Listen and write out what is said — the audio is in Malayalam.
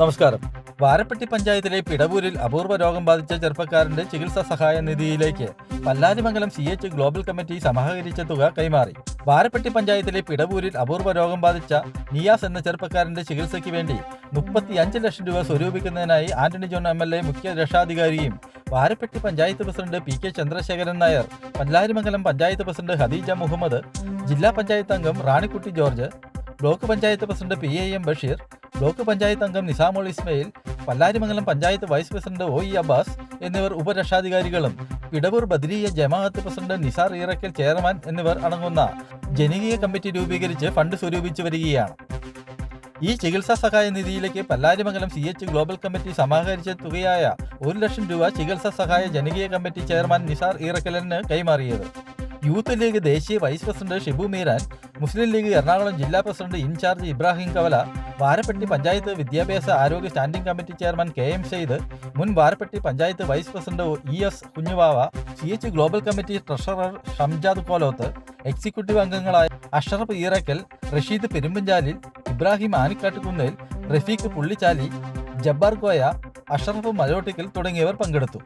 നമസ്കാരം. വാരപ്പെട്ടി പഞ്ചായത്തിലെ പിടവൂരിൽ അപൂർവ രോഗം ബാധിച്ച ചെറുപ്പക്കാരന്റെ ചികിത്സാ സഹായ നിധിയിലേക്ക് Pallarimangalam C H global committee സമാഹരിച്ച തുക കൈമാറി. വാരപ്പെട്ടി പഞ്ചായത്തിലെ പിടവൂരിൽ അപൂർവ രോഗം ബാധിച്ച നിയാസ് എന്ന ചെറുപ്പക്കാരന്റെ ചികിത്സയ്ക്ക് വേണ്ടി മുപ്പത്തി അഞ്ച് ലക്ഷം രൂപ സ്വരൂപിക്കുന്നതിനായി Antony John M L A മുഖ്യ രക്ഷാധികാരിയും Varappetty panchayat president P K Chandrasekharan Nair Pallarimangalam panchayat president Hadeeja Muhammad ജില്ലാ പഞ്ചായത്ത് അംഗം Ranikutty George block panchayat president P A M Basheer block panchayat അംഗം Nizamul Ismail Pallarimangalam panchayat vice president O E Abbas എന്നിവർ ഉപരക്ഷാധികാരികളും ഇടവൂർ ബദ്രീയ ജമാഅത്ത് പ്രസിഡന്റ് നിസാർ ഇറക്കൽ ചെയർമാൻ എന്നിവർ അടങ്ങുന്ന ജനകീയ കമ്മിറ്റി രൂപീകരിച്ച് ഫണ്ട് സ്വരൂപിച്ചു വരികയാണ്. ഈ ചികിത്സാ സഹായ നിധിയിലേക്ക് Pallarimangalam C H global committee സമാഹരിച്ച തുകയായ ഒരു ലക്ഷം രൂപ ചികിത്സാ സഹായ ജനകീയ കമ്മിറ്റി ചെയർമാൻ നിസാർ ഈറക്കലിന് കൈമാറിയത്. യൂത്ത് ലീഗ് ദേശീയ vice president Shibu Meeran Muslim League Ernakulam ജില്ലാ president in charge Ibrahim Kavala Varappetty panchayat വിദ്യാഭ്യാസ ആരോഗ്യ standing committee chairman K M Sayed മുൻ Varappetty panchayat vice president E S Kunjuvava C H global committee treasurer Shamjad Kolothu executive അംഗങ്ങളായ അഷറഫ് ഈറക്കൽ റഷീദ് പെരുമ്പഞ്ചാലിൽ ഇബ്രാഹിം ആനിക്കാട്ടുകുന്നേൽ റഫീഖ് പുള്ളിച്ചാലി ജബ്ബാർ കോയ അഷറഫ് മലോട്ടിക്കൽ തുടങ്ങിയവർ പങ്കെടുത്തു.